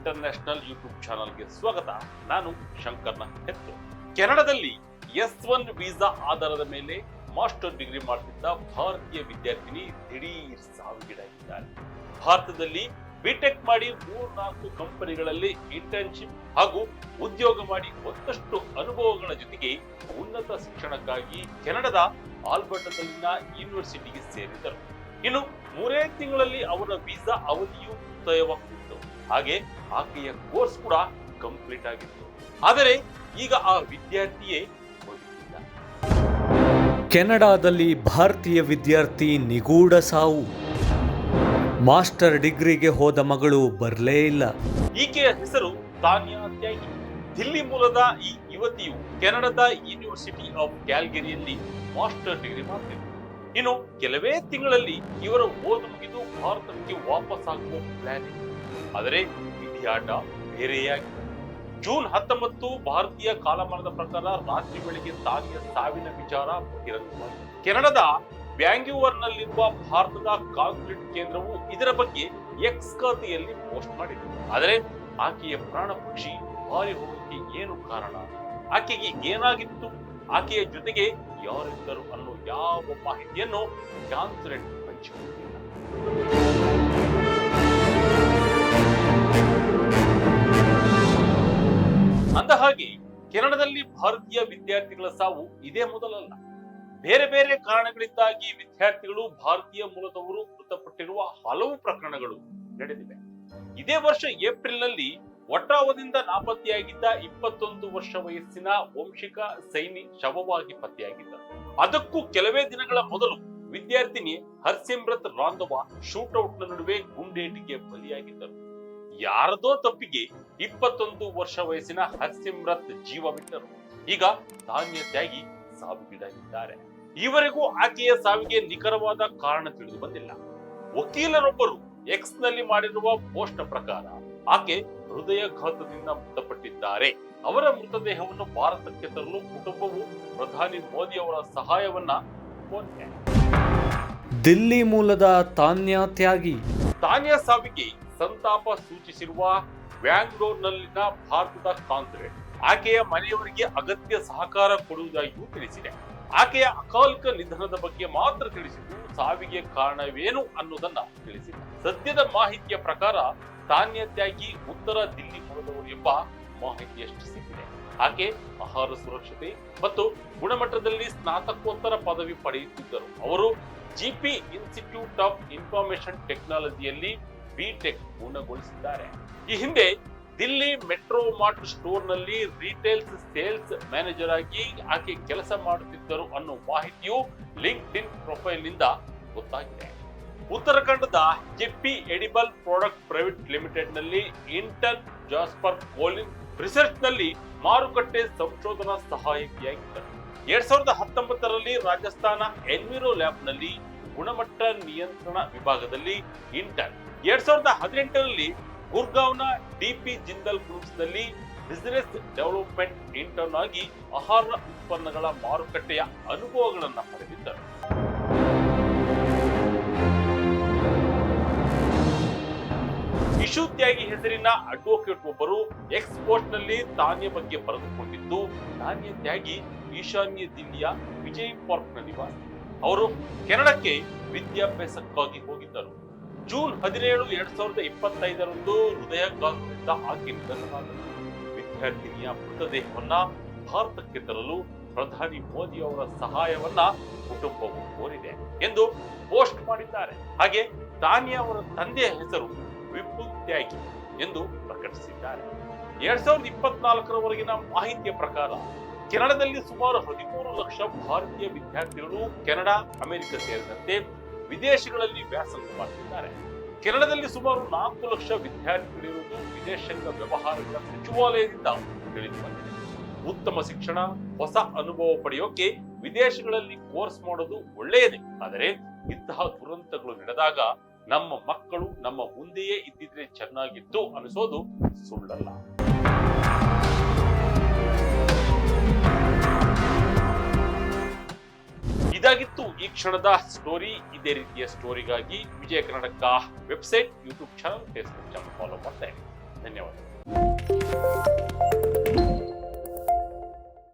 International YouTube ಚಾನಲ್ಗೆ ಸ್ವಾಗತ. ನಾನು ಶಂಕರ್ನ ಹೆತ್ತು ಕೆನಡಾದಲ್ಲಿ ಎಸ್ ಒನ್ ವೀಸಾ ಆಧಾರದ ಮೇಲೆ ಮಾಸ್ಟರ್ ಡಿಗ್ರಿ ಮಾಡ್ತಿದ್ದ ಭಾರತೀಯ ವಿದ್ಯಾರ್ಥಿನಿ ದಿಢೀರ್ ಸಾವಿಗೀಡಾಗಿದ್ದಾರೆ. ಭಾರತದಲ್ಲಿ ಬಿಟೆಕ್ ಮಾಡಿ ಮೂರ್ನಾಲ್ಕು ಕಂಪನಿಗಳಲ್ಲಿ ಇಂಟರ್ನ್ಶಿಪ್ ಹಾಗೂ ಉದ್ಯೋಗ ಮಾಡಿ ಒಂದಷ್ಟು ಅನುಭವಗಳ ಜೊತೆಗೆ ಉನ್ನತ ಶಿಕ್ಷಣಕ್ಕಾಗಿ ಕೆನಡಾದ ಆಲ್ಬರ್ಟಾದಲ್ಲಿನ ಯೂನಿವರ್ಸಿಟಿಗೆ ಸೇರಿದರು ಇನ್ನು ಮೂರೇ ತಿಂಗಳಲ್ಲಿ ಅವರ ವೀಸಾ ಅವಧಿಯು ಮುಕ್ತಾಯವಾಗ್ತಿತ್ತು ಹಾಗೆ ಆಕೆಯ ಕೋರ್ಸ್ ಕೂಡ ಕಂಪ್ಲೀಟ್ ಆಗಿತ್ತು. ಆದರೆ ಈಗ ಆ ವಿದ್ಯಾರ್ಥಿಯೇ ಬದುಕಿಲ್ಲ ಕೆನಡಾದಲ್ಲಿ ಭಾರತೀಯ ವಿದ್ಯಾರ್ಥಿ ನಿಗೂಢ ಸಾವು. ಮಾಸ್ಟರ್ ಡಿಗ್ರಿಗೆ ಹೋದ ಮಗಳು ಬರಲೇ ಇಲ್ಲ. ಈಕೆಯ ಹೆಸರು ತಾನಿಯಾ ತ್ಯಾಗಿ ದಿಲ್ಲಿ ಮೂಲದ ಈ ಯುವತಿಯು ಕೆನಡಾದ ಯೂನಿವರ್ಸಿಟಿ ಆಫ್ ಕ್ಯಾಲ್ಗೆರಿಯಲ್ಲಿ ಮಾಸ್ಟರ್ ಡಿಗ್ರಿ ಮಾಡ್ತಿದ್ದರು ಇನ್ನು ಕೆಲವೇ ತಿಂಗಳಲ್ಲಿ ಇವರ ಓದು ಮುಗಿದು ಭಾರತಕ್ಕೆ ವಾಪಸ್ ಆಗುವ ಪ್ಲಾನ್ ಇತ್ತು ಆದರೆ ವಿಧಿಯಾಟ ಬೇರೆಯಾಗಿದೆ ಜೂನ್ ಹತ್ತೊಂಬತ್ತು ಭಾರತೀಯ ಕಾಲಮಾನದ ಪ್ರಕಾರ ರಾತ್ರಿ ವೇಳೆಗೆ ತಾನಿಯ ಸಾವಿನ ವಿಚಾರ ಬಹಿರಂಗವಾಗಿದೆ. ಕೆನಡಾದ ಬ್ಯಾಂಗ್ಯೂವರ್ನಲ್ಲಿರುವ ಭಾರತದ ಕಾಂಕ್ರೀಟ್ ಕೇಂದ್ರವು ಇದರ ಬಗ್ಗೆ ಎಕ್ಸ್ ಖಾತೆಯಲ್ಲಿ ಪೋಸ್ಟ್ ಮಾಡಿದೆ. ಆದರೆ ಆಕೆಯ ಪ್ರಾಣ ಪಕ್ಷಿ ಹಾರಿ ಏನು ಕಾರಣ? ಆಕೆಗೆ ಏನಾಗಿತ್ತು? ಆಕೆಯ ಜೊತೆಗೆ ಯಾರಿದ್ದರು ಅನ್ನೋ ಯಾವ ಮಾಹಿತಿಯನ್ನು ಕ್ಯಾನ್ಸರೆಟ್ ಹಂಚಿಕೊಂಡಿಲ್ಲ ಕೆನಡಾದಲ್ಲಿ ಭಾರತೀಯ ವಿದ್ಯಾರ್ಥಿಗಳ ಸಾವು ಇದೇ ಮೊದಲಲ್ಲ. ಬೇರೆ ಬೇರೆ ಕಾರಣಗಳಿಂದಾಗಿ ವಿದ್ಯಾರ್ಥಿಗಳು ಭಾರತೀಯ ಮೂಲದವರು ಮೃತಪಟ್ಟಿರುವ ಹಲವು ಪ್ರಕರಣಗಳು ನಡೆದಿವೆ. ಇದೇ ವರ್ಷ ಏಪ್ರಿಲ್ನಲ್ಲಿ ಒಟ್ಟಾವದಿಂದ ನಾಪತ್ತೆಯಾಗಿದ್ದ ಇಪ್ಪತ್ತೊಂದು ವರ್ಷ ವಯಸ್ಸಿನ ವಂಶಿಕ ಸೈನಿ ಶವವಾಗಿ ಪತ್ತೆಯಾಗಿದ್ದ. ಅದಕ್ಕೂ ಕೆಲವೇ ದಿನಗಳ ಮೊದಲು ವಿದ್ಯಾರ್ಥಿನಿ ಹರ್ಸಿಮ್ರತ್ ರಾಂಧವ ಶೂಟೌಟ್ನ ನಡುವೆ ಗುಂಡೇಟಿಗೆ ಬಲಿಯಾಗಿದ್ದರು. ಯಾರದೋ ತಪ್ಪಿಗೆ ಇಪ್ಪತ್ತೊಂದು ವರ್ಷ ವಯಸ್ಸಿನ ಹರ್ಸಿಮ್ರತ್ ಜೀವ ಬಿಟ್ಟರು. ಈಗ ಧಾನ್ಯ ತ್ಯಾಗಿ ಸಾವಿಗೀಡಾಗಿದ್ದಾರೆ. ಈವರೆಗೂ ಆಕೆಯ ಸಾವಿಗೆ ನಿಖರವಾದ ಕಾರಣ ತಿಳಿದು ಬಂದಿಲ್ಲ. ವಕೀಲರೊಬ್ಬರು ಎಕ್ಸ್ನಲ್ಲಿ ಮಾಡಿರುವ ಪೋಸ್ಟ್ ಪ್ರಕಾರ ಆಕೆ ಹೃದಯಘಾತದಿಂದ ಮೃತಪಟ್ಟಿದ್ದಾರೆ. ಅವರ ಮೃತದೇಹವನ್ನು ಭಾರತಕ್ಕೆ ತರಲು ಕುಟುಂಬವು ಪ್ರಧಾನಿ ಮೋದಿ ಅವರ ಸಹಾಯವನ್ನ ಕೋರಿದೆ. ದಿಲ್ಲಿ ಮೂಲದ ತಾನ್ಯ ತ್ಯಾಗಿ ತಾನ್ಯ ಸಾವಿಗೆ ಸಂತಾಪ ಸೂಚಿಸಿರುವ ವ್ಯಾಂಗ್ಲೋರ್ನಲ್ಲಿನ ಭಾರತದ ಕಾಂಗ್ರೆ. ಆಕೆಯ ಮನೆಯವರಿಗೆ ಅಗತ್ಯ ಸಹಕಾರ ಕೊಡುವುದಾಗಿಯೂ ತಿಳಿಸಿದೆ. ಆಕೆಯ ಅಕಾಲಿಕ ನಿಧನದ ಬಗ್ಗೆ ಮಾತ್ರ ತಿಳಿಸಿದ್ದು ಸಾವಿಗೆ ಕಾರಣವೇನು ಅನ್ನೋದನ್ನ ತಿಳಿಸಿದೆ. ಸದ್ಯದ ಮಾಹಿತಿಯ ಪ್ರಕಾರ ತಾನ್ಯ ತ್ಯಾಗಿ ಉತ್ತರ ದಿಲ್ಲಿ ಮೂಲದವರು ಎಂಬ ಮಾಹಿತಿಯಷ್ಟು ಸಿಕ್ಕಿದೆ. ಆಕೆ ಆಹಾರ ಸುರಕ್ಷತೆ ಮತ್ತು ಗುಣಮಟ್ಟದಲ್ಲಿ ಸ್ನಾತಕೋತ್ತರ ಪದವಿ ಪಡೆಯುತ್ತಿದ್ದರು. ಅವರು ಜಿಪಿ ಇನ್ಸ್ಟಿಟ್ಯೂಟ್ ಆಫ್ ಇನ್ಫಾರ್ಮೇಶನ್ ಟೆಕ್ನಾಲಜಿಯಲ್ಲಿ ಬಿಟೆಕ್ ಪೂರ್ಣಗೊಳಿಸಿದ್ದಾರೆ. ಈ ಹಿಂದೆ ದಿಲ್ಲಿ ಮೆಟ್ರೋ ಮಾರ್ಟ್ ಸ್ಟೋರ್ನಲ್ಲಿ ರಿಟೇಲ್ಸ್ ಸೇಲ್ಸ್ ಮ್ಯಾನೇಜರ್ ಆಗಿ ಆಕೆ ಕೆಲಸ ಮಾಡುತ್ತಿದ್ದರು ಅನ್ನೋ ಮಾಹಿತಿಯು ಲಿಂಕ್ಡ್ ಇನ್ ಪ್ರೊಫೈಲ್ನಿಂದ ಗೊತ್ತಾಗಿದೆ. ಉತ್ತರಾಖಂಡದ ಜೆಪ್ಪಿ ಎಡಿಬಲ್ ಪ್ರಾಡಕ್ಟ್ ಪ್ರೈವೇಟ್ ಲಿಮಿಟೆಡ್ನಲ್ಲಿ ಇಂಟರ್ ಜಾಸ್ಪರ್, ಕೋಲಿನ್ ರಿಸರ್ಚ್ನಲ್ಲಿ ಮಾರುಕಟ್ಟೆ ಸಂಶೋಧನಾ ಸಹಾಯಕಿಯಾಗಿದ್ದರು ಎರಡ್ ಸಾವಿರದ ಹತ್ತೊಂಬತ್ತರಲ್ಲಿ ರಾಜಸ್ಥಾನ ಎನ್ವಿರೋ ಲ್ಯಾಬ್ನಲ್ಲಿ ಗುಣಮಟ್ಟ ನಿಯಂತ್ರಣ ವಿಭಾಗದಲ್ಲಿ ಇಂಟರ್ನ್ ಎರಡ್ ಸಾವಿರದ ಹದಿನೆಂಟರಲ್ಲಿ ಗುರ್ಗಾಂವ್ನ ಡಿಪಿ ಜಿಂದಲ್ ಗ್ರೂಪ್ಸ್ನಲ್ಲಿ ಬಿಸಿನೆಸ್ ಡೆವಲಪ್ಮೆಂಟ್ ಇಂಟರ್ನ್ ಆಗಿ ಆಹಾರ ಉತ್ಪನ್ನಗಳ ಮಾರುಕಟ್ಟೆಯ ಅನುಭವಗಳನ್ನು ಪಡೆದಿದ್ದರು. ತ್ಯಾಗಿ ಹೆಸರಿನ ಅಡ್ವೊಕೇಟ್ ಒಬ್ಬರು ಎಕ್ಸ್ಪೋರ್ಟ್ನಲ್ಲಿ ತಾನ್ಯ ಬಗ್ಗೆ ಬರೆದುಕೊಂಡಿದ್ದು ತಾನ್ಯ ತ್ಯಾಗಿ ಈಶಾನ್ಯ ದಿಲ್ಲಿಯ ವಿಜಯ್ ಪಾರ್ಕ್ನಲ್ಲಿ ಅವರು ಕೆನಡಕ್ಕೆ ವಿದ್ಯಾಭ್ಯಾಸಕ್ಕಾಗಿ ಹೋಗಿದ್ದರು. ಜೂನ್ ಹದಿನೇಳು ಎರಡ್ ಸಾವಿರದ ಇಪ್ಪತ್ತೈದರಂದು ಹೃದಯಾಘಾತದಿಂದ ಆಕೆ ನಿಧನರಾದ ವಿದ್ಯಾರ್ಥಿನಿಯ ಮೃತದೇಹವನ್ನ ಭಾರತಕ್ಕೆ ತರಲು ಪ್ರಧಾನಿ ಮೋದಿ ಅವರ ಸಹಾಯವನ್ನ ಕುಟುಂಬವು ಕೋರಿದೆ ಎಂದು ಪೋಸ್ಟ್ ಮಾಡಿದ್ದಾರೆ. ಹಾಗೆ ತಾನಿಯಾ ಅವರ ತಂದೆಯ ಹೆಸರು ವಿಪುಲ್ ತ್ಯಾಗಿ ಎಂದು ಪ್ರಕಟಿಸಿದ್ದಾರೆ. ಎರಡ್ ಸಾವಿರದ ಇಪ್ಪತ್ನಾಲ್ಕರವರೆಗಿನ ಮಾಹಿತಿಯ ಪ್ರಕಾರ ಕೆನಡಾದಲ್ಲಿ ಸುಮಾರು ಹದಿಮೂರು ಲಕ್ಷ ಭಾರತೀಯ ವಿದ್ಯಾರ್ಥಿಗಳು ಕೆನಡಾ, ಅಮೆರಿಕ ಸೇರಿದಂತೆ ವಿದೇಶಗಳಲ್ಲಿ ವ್ಯಾಸಂಗ ಮಾಡುತ್ತಿದ್ದಾರೆ. ಕೆನಡಾದಲ್ಲಿ ಸುಮಾರು ನಾಲ್ಕು ಲಕ್ಷ ವಿದ್ಯಾರ್ಥಿಗಳಿರುವುದು ವಿದೇಶಾಂಗ ವ್ಯವಹಾರಗಳ ಸಚಿವಾಲಯದಿಂದ ತಿಳಿದು ಬಂದಿದೆ. ಉತ್ತಮ ಶಿಕ್ಷಣ, ಹೊಸ ಅನುಭವ ಪಡೆಯೋಕೆ ವಿದೇಶಗಳಲ್ಲಿ ಕೋರ್ಸ್ ಮಾಡೋದು ಒಳ್ಳೆಯದೇ. ಆದರೆ ಇಂತಹ ದುರಂತಗಳು ನಡೆದಾಗ ನಮ್ಮ ಮಕ್ಕಳು ನಮ್ಮ ಮುಂದೆಯೇ ಇದ್ದಿದ್ರೆ ಚೆನ್ನಾಗಿತ್ತು ಅನಿಸೋದು ಸುಳ್ಳಲ್ಲ. ಇದಾಗಿತ್ತು ಈ ಕ್ಷಣದ ಸ್ಟೋರಿ ಇದೇ ರೀತಿಯ ಸ್ಟೋರಿಗಾಗಿ Vijaya Karnataka website YouTube channel Facebook channel follow ಮಾಡ್ತಾ ಇದ್ದೀನಿ ಧನ್ಯವಾದ